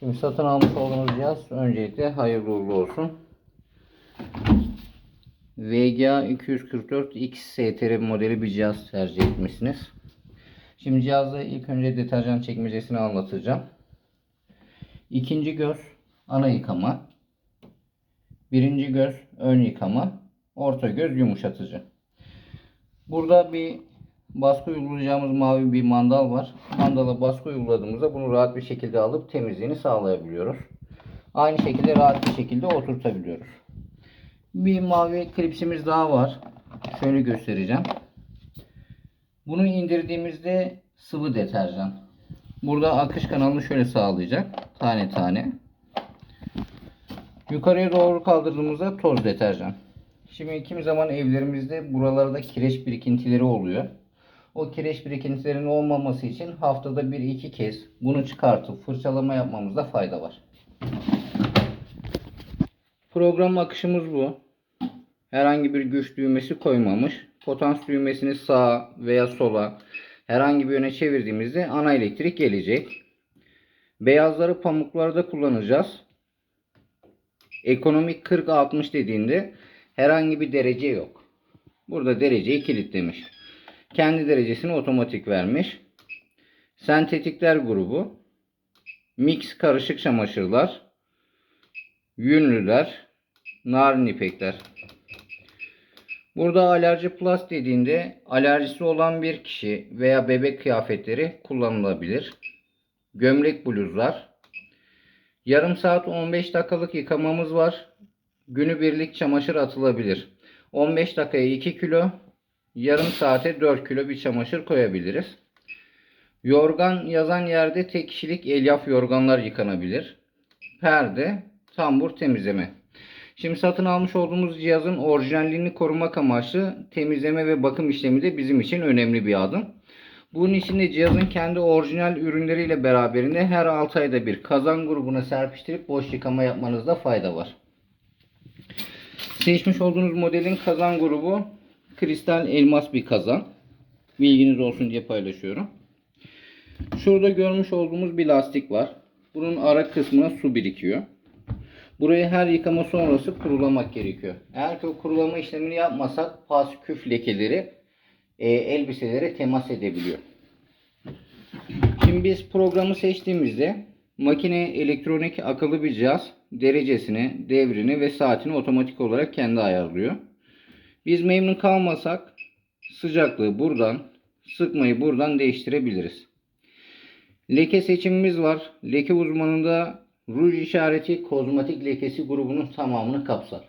Şimdi satın almış olduğunuz cihaz öncelikle hayırlı uğurlu olsun. VGA 244 XSTR modeli bir cihaz tercih etmişsiniz. Şimdi cihazda ilk önce deterjan çekmecesini anlatacağım. İkinci göz ana yıkama. Birinci göz ön yıkama. Orta göz yumuşatıcı. Burada bir baskı uygulayacağımız mavi bir mandal var. Mandala baskı uyguladığımızda bunu rahat bir şekilde alıp temizliğini sağlayabiliyoruz. Aynı şekilde rahat bir şekilde oturtabiliyoruz. Bir mavi klipsimiz daha var. Şöyle göstereceğim. Bunu indirdiğimizde sıvı deterjan. Burada akış kanalını şöyle sağlayacak. Tane tane. Yukarıya doğru kaldırdığımızda toz deterjan. Şimdi kimi zaman evlerimizde buralarda kireç birikintileri oluyor. O kireç birikintilerinin olmaması için haftada bir iki kez bunu çıkartıp fırçalama yapmamızda fayda var. Program akışımız bu. Herhangi bir güç düğmesi koymamış. Potans düğmesini sağa veya sola herhangi bir yöne çevirdiğimizde ana elektrik gelecek. Beyazları pamuklarda kullanacağız. Ekonomik 40-60 dediğinde herhangi bir derece yok. Burada dereceyi kilitlemiş. Kendi derecesini otomatik vermiş. Sentetikler grubu. Mix karışık çamaşırlar. Yünlüler. Narin ipekler. Burada alerji plus dediğinde alerjisi olan bir kişi veya bebek kıyafetleri kullanılabilir. Gömlek bluzlar. Yarım saat 15 dakikalık yıkamamız var. Günü birlik çamaşır atılabilir. 15 dakikaya 2 kilo, yarım saate 4 kilo bir çamaşır koyabiliriz. Yorgan yazan yerde tek kişilik elyaf yorganlar yıkanabilir. Perde, tambur temizleme. Şimdi satın almış olduğumuz cihazın orijinalliğini korumak amaçlı temizleme ve bakım işlemi de bizim için önemli bir adım. Bunun için de cihazın kendi orijinal ürünleriyle beraberinde her 6 ayda bir kazan grubuna serpiştirip boş yıkama yapmanızda fayda var. Seçmiş olduğunuz modelin kazan grubu kristal elmas bir kazan. Bilginiz olsun diye paylaşıyorum. Şurada görmüş olduğumuz bir lastik var. Bunun ara kısmına su birikiyor. Burayı her yıkama sonrası kurulamak gerekiyor. Eğer ki o kurulama işlemini yapmasak pas küf lekeleri e, elbiselere temas edebiliyor. Şimdi biz programı seçtiğimizde makine elektronik akıllı bir cihaz derecesini, devrini ve saatini otomatik olarak kendi ayarlıyor. Biz memnun kalmasak sıcaklığı buradan, sıkmayı buradan değiştirebiliriz. Leke seçimimiz var. Leke uzmanında ruj işareti kozmetik lekesi grubunun tamamını kapsar.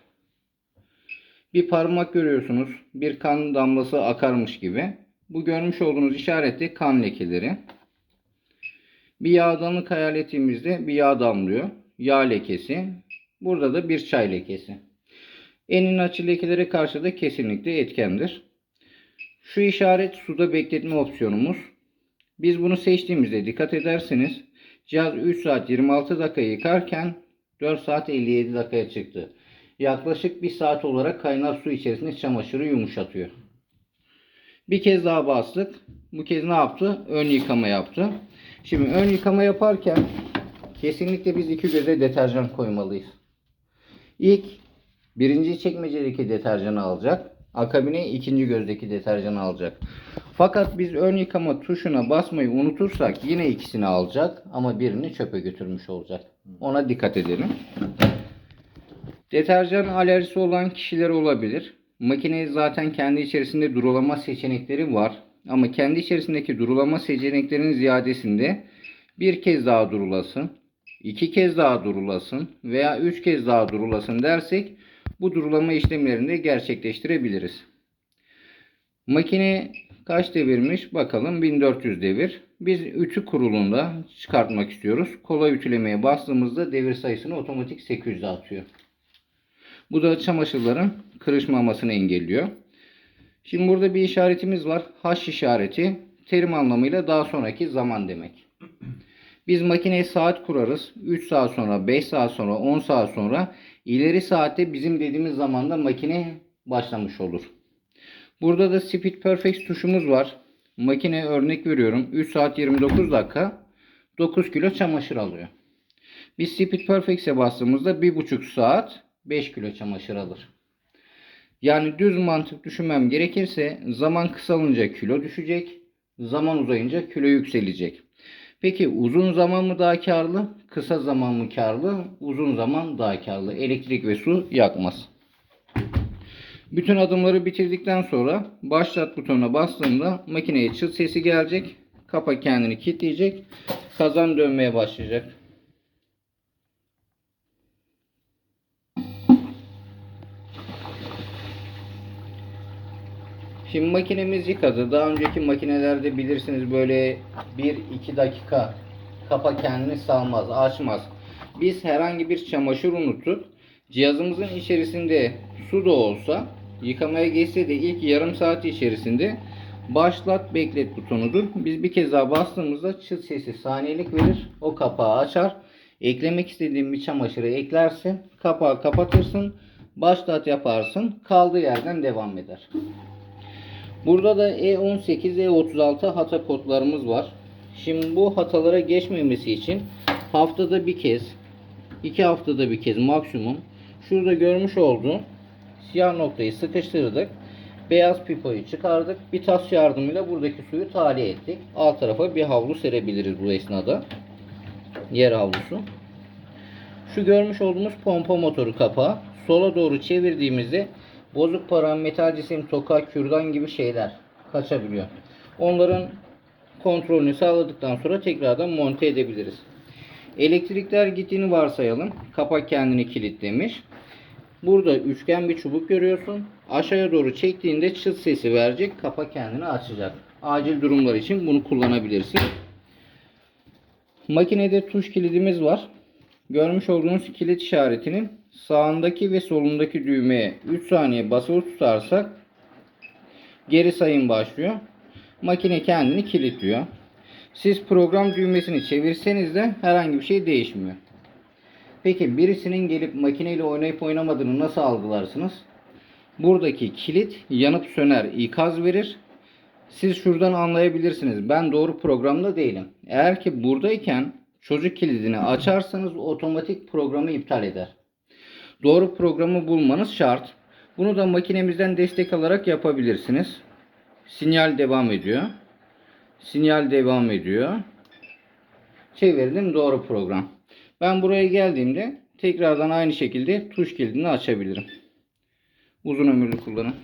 Bir parmak görüyorsunuz. Bir kan damlası akarmış gibi. Bu görmüş olduğunuz işarette kan lekeleri. Bir yağdanlık hayal ettiğimizde bir yağ damlıyor. Yağ lekesi. Burada da bir çay lekesi. Enin açı lekelere karşı da kesinlikle etkendir. Şu işaret suda bekletme opsiyonumuz. Biz bunu seçtiğimizde dikkat ederseniz cihaz 3 saat 26 dakika yıkarken 4 saat 57 dakikaya çıktı. Yaklaşık 1 saat olarak kaynar su içerisinde çamaşırı yumuşatıyor. Bir kez daha bastık. Bu kez ne yaptı? Ön yıkama yaptı. Şimdi ön yıkama yaparken kesinlikle biz iki göze deterjan koymalıyız. İlk birinci çekmecedeki deterjanı alacak. Akabine ikinci gözdeki deterjanı alacak. Fakat biz ön yıkama tuşuna basmayı unutursak yine ikisini alacak ama birini çöpe götürmüş olacak. Ona dikkat edelim. Deterjan alerjisi olan kişiler olabilir. Makine zaten kendi içerisinde durulama seçenekleri var. Ama kendi içerisindeki durulama seçeneklerinin ziyadesinde bir kez daha durulasın, iki kez daha durulasın veya üç kez daha durulasın dersek bu durulama işlemlerini de gerçekleştirebiliriz. Makine kaç devirmiş? Bakalım 1400 devir. Biz ütü kurulunda çıkartmak istiyoruz. Kolay ütülemeye bastığımızda devir sayısını otomatik 800'e atıyor. Bu da çamaşırların kırışmamasını engelliyor. Şimdi burada bir işaretimiz var. H işareti terim anlamıyla daha sonraki zaman demek. Biz makineye saat kurarız. 3 saat sonra, 5 saat sonra, 10 saat sonra ileri saatte bizim dediğimiz zamanda makine başlamış olur. Burada da Speed Perfect tuşumuz var. Makine örnek veriyorum. 3 saat 29 dakika 9 kilo çamaşır alıyor. Biz Speed Perfect'e bastığımızda 1,5 saat 5 kilo çamaşır alır. Yani düz mantık düşünmem gerekirse zaman kısalınca kilo düşecek, zaman uzayınca kilo yükselecek. Peki uzun zaman mı daha karlı, kısa zaman mı karlı? Uzun zaman daha karlı. Elektrik ve su yakmaz. Bütün adımları bitirdikten sonra başlat butonuna bastığımda makineye çıt sesi gelecek. Kapa kendini kilitleyecek. Kazan dönmeye başlayacak. Şimdi makinemiz yıkadı. Daha önceki makinelerde bilirsiniz böyle 1-2 dakika kapa kendini salmaz, açmaz. Biz herhangi bir çamaşır unuttuk. Cihazımızın içerisinde su da olsa yıkamaya geçse de ilk yarım saat içerisinde başlat beklet butonudur. Biz bir kez daha bastığımızda çıt sesi saniyelik verir. O kapağı açar. Eklemek istediğin bir çamaşırı eklersin. Kapağı kapatırsın. Başlat yaparsın. Kaldığı yerden devam eder. Burada da E E18, E36 hata kodlarımız var. Şimdi bu hatalara geçmemesi için haftada bir kez, iki haftada bir kez maksimum şurada görmüş olduğu siyah noktayı sıkıştırdık. Beyaz pipoyu çıkardık. Bir tas yardımıyla buradaki suyu tahliye ettik. Alt tarafa bir havlu serebiliriz bu esnada. Yer havlusu. Şu görmüş olduğumuz pompa motoru kapağı. Sola doğru çevirdiğimizde bozuk para, metal cisim, toka, kürdan gibi şeyler kaçabiliyor. Onların kontrolünü sağladıktan sonra tekrardan monte edebiliriz. Elektrikler gittiğini varsayalım. Kapak kendini kilitlemiş. Burada üçgen bir çubuk görüyorsun. Aşağıya doğru çektiğinde çıt sesi verecek. Kapak kendini açacak. Acil durumlar için bunu kullanabilirsin. Makinede tuş kilidimiz var. Görmüş olduğunuz kilit işaretinin sağındaki ve solundaki düğmeye 3 saniye basılı tutarsak geri sayım başlıyor. Makine kendini kilitliyor. Siz program düğmesini çevirseniz de herhangi bir şey değişmiyor. Peki birisinin gelip makineyle oynayıp oynamadığını nasıl algılarsınız? Buradaki kilit yanıp söner, ikaz verir. Siz şuradan anlayabilirsiniz. Ben doğru programda değilim. Eğer ki buradayken çocuk kilidini açarsanız otomatik programı iptal eder. Doğru programı bulmanız şart. Bunu da makinemizden destek alarak yapabilirsiniz. Sinyal devam ediyor. Sinyal devam ediyor. Çevirdim doğru program. Ben buraya geldiğimde tekrardan aynı şekilde tuş kilidini açabilirim. Uzun ömürlü kullanın.